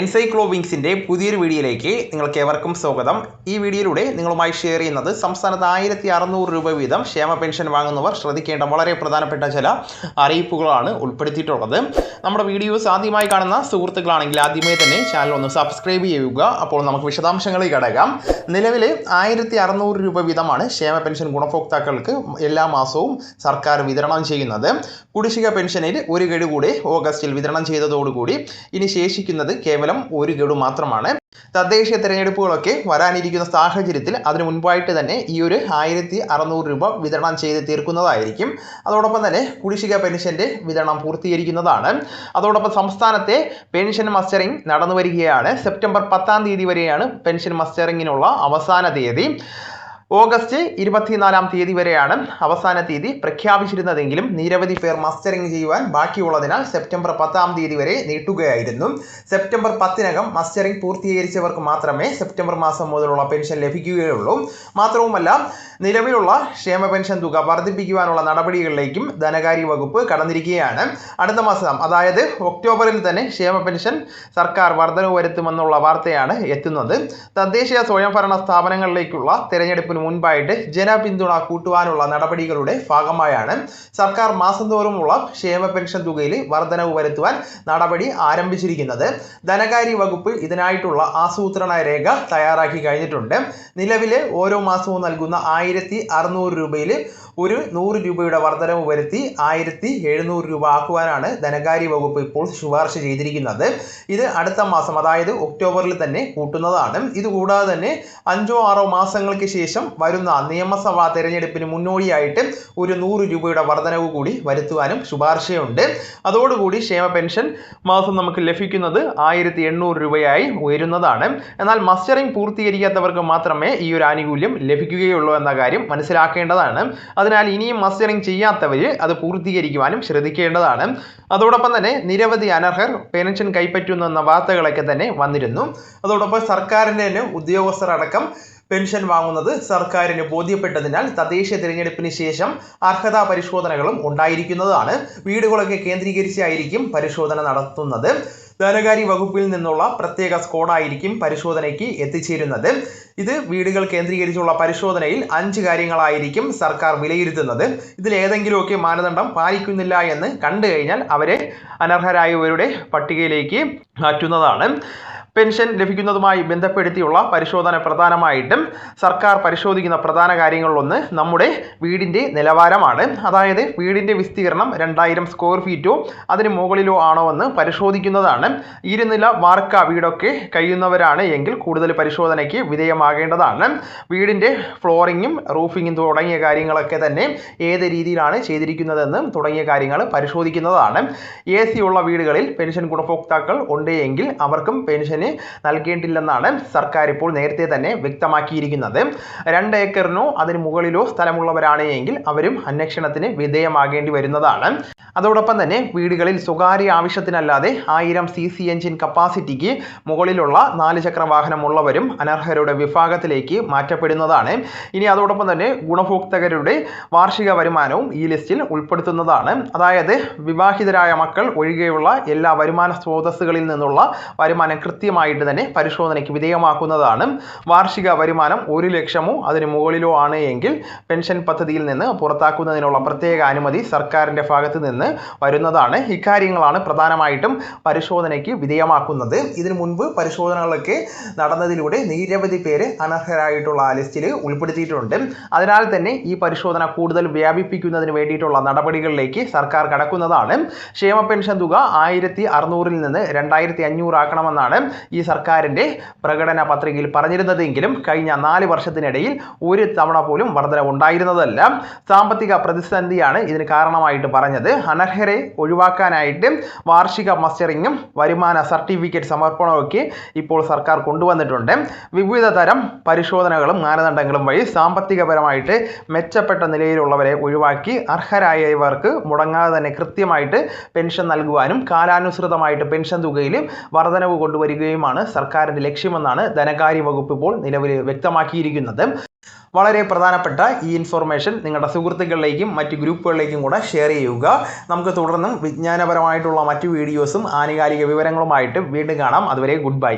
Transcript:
എൻസൈക്ലോവിങ്സിന്റെ പുതിയൊരു വീഡിയോയിലേക്ക് നിങ്ങൾക്ക് ഏവർക്കും സ്വാഗതം. ഈ വീഡിയോയിലൂടെ നിങ്ങളുമായി ഷെയർ ചെയ്യുന്നത് സംസ്ഥാനത്ത് ആയിരത്തി അറുന്നൂറ് രൂപ വീതം ക്ഷേമ പെൻഷൻ വാങ്ങുന്നവർ ശ്രദ്ധിക്കേണ്ട വളരെ പ്രധാനപ്പെട്ട ചില അറിയിപ്പുകളാണ് ഉൾപ്പെടുത്തിയിട്ടുള്ളത്. നമ്മുടെ വീഡിയോസ് ആദ്യമായി കാണുന്ന സുഹൃത്തുക്കളാണെങ്കിൽ ആദ്യമേ തന്നെ ചാനൽ ഒന്ന് സബ്സ്ക്രൈബ് ചെയ്യുക. അപ്പോൾ നമുക്ക് വിശദാംശങ്ങളിൽ കടക്കാം. നിലവിൽ ആയിരത്തി അറുന്നൂറ് രൂപ വീതമാണ് ക്ഷേമ പെൻഷൻ ഗുണഭോക്താക്കൾക്ക് എല്ലാ മാസവും സർക്കാർ വിതരണം ചെയ്യുന്നത്. കുടിശ്ശിക പെൻഷനിൽ ഒരു ഗഡു കൂടി ഓഗസ്റ്റിൽ വിതരണം ചെയ്തതോടുകൂടി ഇനി ശേഷിക്കുന്നത് കേവലം ഒരു ഗഡു മാത്രമാണ്. തദ്ദേശീയ തെരഞ്ഞെടുപ്പുകളൊക്കെ വരാനിരിക്കുന്ന സാഹചര്യത്തിൽ അതിനു മുൻപായിട്ട് തന്നെ ഈ ഒരു ആയിരത്തി അറുന്നൂറ് രൂപ വിതരണം ചെയ്ത് തീർക്കുന്നതായിരിക്കും. അതോടൊപ്പം തന്നെ കുടിശ്ശിക പെൻഷന്റെ വിതരണം പൂർത്തീകരിക്കുന്നതാണ്. അതോടൊപ്പം സംസ്ഥാനത്തെ പെൻഷൻ മസ്റ്ററിംഗ് നടന്നു വരികയാണ് സെപ്റ്റംബർ പത്താം തീയതി വരെയാണ് പെൻഷൻ മസ്റ്ററിങ്ങിനുള്ള അവസാന തീയതി. ഓഗസ്റ്റ് ഇരുപത്തിനാലാം തീയതി വരെയാണ് അവസാന തീയതി പ്രഖ്യാപിച്ചിരുന്നതെങ്കിലും നിരവധി പേർ മസ്റ്ററിംഗ് ചെയ്യുവാൻ ബാക്കിയുള്ളതിനാൽ സെപ്റ്റംബർ പത്താം തീയതി വരെ നീട്ടുകയായിരുന്നു. സെപ്റ്റംബർ പത്തിനകം മസ്റ്ററിംഗ് പൂർത്തീകരിച്ചവർക്ക് മാത്രമേ സെപ്റ്റംബർ മാസം മുതലുള്ള പെൻഷൻ ലഭിക്കുകയുള്ളൂ. മാത്രവുമല്ല നിലവിലുള്ള ക്ഷേമ പെൻഷൻ തുക വർദ്ധിപ്പിക്കുവാനുള്ള നടപടികളിലേക്കും ധനകാര്യ വകുപ്പ് കടന്നിരിക്കുകയാണ്. അടുത്ത മാസം അതായത് ഒക്ടോബറിൽ തന്നെ ക്ഷേമ പെൻഷൻ സർക്കാർ വർധനവ് വരുത്തുമെന്നുള്ള വാർത്തയാണ് എത്തുന്നത്. തദ്ദേശീയ സ്വയംഭരണ സ്ഥാപനങ്ങളിലേക്കുള്ള തെരഞ്ഞെടുപ്പിന് മുൻപായിട്ട് ജനപിന്തുണ കൂട്ടുവാനുള്ള നടപടികളുടെ ഭാഗമായാണ് സർക്കാർ മാസം തോറുമുള്ള ക്ഷേമ പെൻഷൻ തുകയിൽ വർധനവ് വരുത്തുവാൻ നടപടി ആരംഭിച്ചിരിക്കുന്നത്. ധനകാര്യ വകുപ്പ് ഇതിനായിട്ടുള്ള ആസൂത്രണ രേഖ തയ്യാറാക്കി കഴിഞ്ഞിട്ടുണ്ട്. നിലവിലെ ഓരോ മാസവും നൽകുന്ന ആയിരത്തി അറുന്നൂറ് രൂപയിൽ ഒരു നൂറ് രൂപയുടെ വർധനവ് വരുത്തി ആയിരത്തി എഴുന്നൂറ് രൂപ ആക്കുവാനാണ് ധനകാര്യ വകുപ്പ് ഇപ്പോൾ ശുപാർശ ചെയ്തിരിക്കുന്നത്. ഇത് അടുത്ത മാസം അതായത് ഒക്ടോബറിൽ തന്നെ കൂട്ടുന്നതാണ്. ഇതുകൂടാതെ തന്നെ അഞ്ചോ ആറോ മാസങ്ങൾക്ക് ശേഷം വരുന്ന നിയമസഭാ തെരഞ്ഞെടുപ്പിന് മുന്നോടിയായിട്ട് ഒരു നൂറ് രൂപയുടെ വർധനവ് കൂടി വരുത്തുവാനും ശുപാർശയുണ്ട്. അതോടുകൂടി ക്ഷേമ പെൻഷൻ മാസം നമുക്ക് ലഭിക്കുന്നത് ആയിരത്തി എണ്ണൂറ് രൂപയായി ഉയരുന്നതാണ്. എന്നാൽ മസ്റ്ററിംഗ് പൂർത്തീകരിക്കാത്തവർക്ക് മാത്രമേ ഈ ഒരു ആനുകൂല്യം ലഭിക്കുകയുള്ളൂ എന്ന കാര്യം മനസ്സിലാക്കേണ്ടതാണ്. അതിനാൽ ഇനിയും മസ്റ്ററിംഗ് ചെയ്യാത്തവർ അത് പൂർത്തീകരിക്കുവാനും ശ്രദ്ധിക്കേണ്ടതാണ്. അതോടൊപ്പം തന്നെ നിരവധി അനർഹർ പെൻഷൻ കൈപ്പറ്റുന്നു എന്ന വാർത്തകളൊക്കെ തന്നെ വന്നിരുന്നു. അതോടൊപ്പം സർക്കാരിന്റെ തന്നെ ഉദ്യോഗസ്ഥരടക്കം പെൻഷൻ വാങ്ങുന്നത് സർക്കാരിന് ബോധ്യപ്പെട്ടതിനാൽ തദ്ദേശീയ തിരഞ്ഞെടുപ്പിന് ശേഷം അർഹതാ പരിശോധനകളും ഉണ്ടായിരിക്കുന്നതാണ്. വീടുകളൊക്കെ കേന്ദ്രീകരിച്ചായിരിക്കും പരിശോധന നടത്തുന്നത്. ധനകാര്യ വകുപ്പിൽ നിന്നുള്ള പ്രത്യേക സ്ക്വാഡായിരിക്കും പരിശോധനയ്ക്ക് എത്തിച്ചേരുന്നത്. ഇത് വീടുകൾ കേന്ദ്രീകരിച്ചുള്ള പരിശോധനയിൽ അഞ്ച് കാര്യങ്ങളായിരിക്കും സർക്കാർ വിലയിരുത്തുന്നത്. ഇതിൽ ഏതെങ്കിലുമൊക്കെ മാനദണ്ഡം പാലിക്കുന്നില്ല എന്ന് കണ്ടു കഴിഞ്ഞാൽ അവരെ അനർഹരായവരുടെ പട്ടികയിലേക്ക് മാറ്റുന്നതാണ്. പെൻഷൻ ലഭിക്കുന്നതുമായി ബന്ധപ്പെടുത്തിയുള്ള പരിശോധന പ്രധാനമായിട്ടും സർക്കാർ പരിശോധിക്കുന്ന പ്രധാന കാര്യങ്ങളിലൊന്ന് നമ്മുടെ വീടിന്റെ നിലവാരമാണ്. അതായത് വീടിന്റെ വിസ്തീർണം രണ്ടായിരം സ്ക്വയർ ഫീറ്റോ അതിന് മുകളിലോ ആണോ എന്ന് പരിശോധിക്കുന്നതാണ്. ഇരുനില വാർക്ക വീടൊക്കെ കഴിയുന്നവരാണ് എങ്കിൽ കൂടുതൽ പരിശോധനയ്ക്ക് വിധേയമാകേണ്ടതാണ്. വീടിന്റെ ഫ്ലോറിങ്ങും റൂഫിങ്ങും തുടങ്ങിയ കാര്യങ്ങളൊക്കെ തന്നെ ഏത് രീതിയിലാണ് ചെയ്തിരിക്കുന്നതെന്നും തുടങ്ങിയ കാര്യങ്ങൾ പരിശോധിക്കുന്നതാണ്. എ സി ഉള്ള വീടുകളിൽ പെൻഷൻ ഗുണഭോക്താക്കൾ ഉണ്ട് എങ്കിൽ അവർക്കും പെൻഷൻ നൽകേണ്ടില്ലെന്നാണ് സർക്കാർ ഇപ്പോൾ നേരത്തെ തന്നെ വ്യക്തമാക്കിയിരിക്കുന്നത്. രണ്ട് ഏക്കറിനോ അതിന് മുകളിലോ സ്ഥലമുള്ളവരാണ് എങ്കിൽ അവരും അന്വേഷണത്തിന് വിധേയമാകേണ്ടി വരുന്നതാണ്. അതോടൊപ്പം തന്നെ വീടുകളിൽ സ്വകാര്യ ആവശ്യത്തിനല്ലാതെ ആയിരം സി സി എഞ്ചിൻ കപ്പാസിറ്റിക്ക് മുകളിലുള്ള നാല് ചക്ര വാഹനമുള്ളവരും അനർഹരുടെ വിഭാഗത്തിലേക്ക് മാറ്റപ്പെടുന്നതാണ്. ഇനി അതോടൊപ്പം തന്നെ ഗുണഭോക്തകരുടെ വാർഷിക വരുമാനവും ഈ ലിസ്റ്റിൽ ഉൾപ്പെടുത്തുന്നതാണ്. അതായത് വിവാഹിതരായ മക്കൾ ഒഴികെയുള്ള എല്ലാ വരുമാന സ്രോതസ്സുകളിൽ നിന്നുള്ള വരുമാനം കൃത്യമായിട്ട് തന്നെ പരിശോധനയ്ക്ക് വിധേയമാക്കുന്നതാണ്. വാർഷിക വരുമാനം ഒരു ലക്ഷമോ അതിന് മുകളിലോ ആണ് എങ്കിൽ പെൻഷൻ പദ്ധതിയിൽ നിന്ന് പുറത്താക്കുന്നതിനുള്ള പ്രത്യേക അനുമതി സർക്കാരിന്റെ ഭാഗത്ത് നിന്ന് വരുന്നതാണ്. ഇക്കാര്യങ്ങളാണ് പ്രധാനമായിട്ടും പരിശോധനയ്ക്ക് വിധേയമാക്കുന്നത്. ഇതിനു മുൻപ് പരിശോധനകളൊക്കെ നടന്നതിലൂടെ നിരവധി പേര് അനർഹരായിട്ടുള്ള ലിസ്റ്റിൽ ഉൾപ്പെടുത്തിയിട്ടുണ്ട്. അതിനാൽ തന്നെ ഈ പരിശോധന കൂടുതൽ വ്യാപിപ്പിക്കുന്നതിന് വേണ്ടിയിട്ടുള്ള നടപടികളിലേക്ക് സർക്കാർ കടക്കുന്നതാണ്. ക്ഷേമ പെൻഷൻ തുക ആയിരത്തി അറുന്നൂറിൽ നിന്ന് രണ്ടായിരത്തി അഞ്ഞൂറാക്കണമെന്നാണ് ഈ സർക്കാരിന്റെ പ്രകടന പത്രികയിൽ പറഞ്ഞിരുന്നതെങ്കിലും കഴിഞ്ഞ നാല് വർഷത്തിനിടയിൽ ഒരു തവണ പോലും വർധന ഉണ്ടായിരുന്നതല്ല. സാമ്പത്തിക പ്രതിസന്ധിയാണ് ഇതിന് കാരണമായിട്ട് പറഞ്ഞത്. അനർഹരെ ഒഴിവാക്കാനായിട്ട് വാർഷിക മസ്റ്ററിങ്ങും വരുമാന സർട്ടിഫിക്കറ്റ് സമർപ്പണമൊക്കെ ഇപ്പോൾ സർക്കാർ കൊണ്ടുവന്നിട്ടുണ്ട്. വിവിധ തരം പരിശോധനകളും മാനദണ്ഡങ്ങളും വഴി സാമ്പത്തികപരമായിട്ട് മെച്ചപ്പെട്ട നിലയിലുള്ളവരെ ഒഴിവാക്കി അർഹരായവർക്ക് മുടങ്ങാതെ തന്നെ കൃത്യമായിട്ട് പെൻഷൻ നൽകുവാനും കാലാനുസൃതമായിട്ട് പെൻഷൻ തുകയിൽ വർധനവ് കൊണ്ടുവരികയുമാണ് സർക്കാരിന്റെ ലക്ഷ്യമെന്നാണ് ധനകാര്യ വകുപ്പ് ഇപ്പോൾ നിലവിൽ വ്യക്തമാക്കിയിരിക്കുന്നത്. വളരെ പ്രധാനപ്പെട്ട ഈ ഇൻഫർമേഷൻ നിങ്ങളുടെ സുഹൃത്തുക്കളിലേക്കും മറ്റ് ഗ്രൂപ്പുകളിലേക്കും കൂടെ ഷെയർ ചെയ്യുക. നമുക്ക് തുടർന്നും വിജ്ഞാനപരമായിട്ടുള്ള മറ്റു വീഡിയോസും ആനുകാലിക വിവരങ്ങളുമായിട്ട് വീണ്ടും കാണാം. അതുവരെ ഗുഡ് ബൈ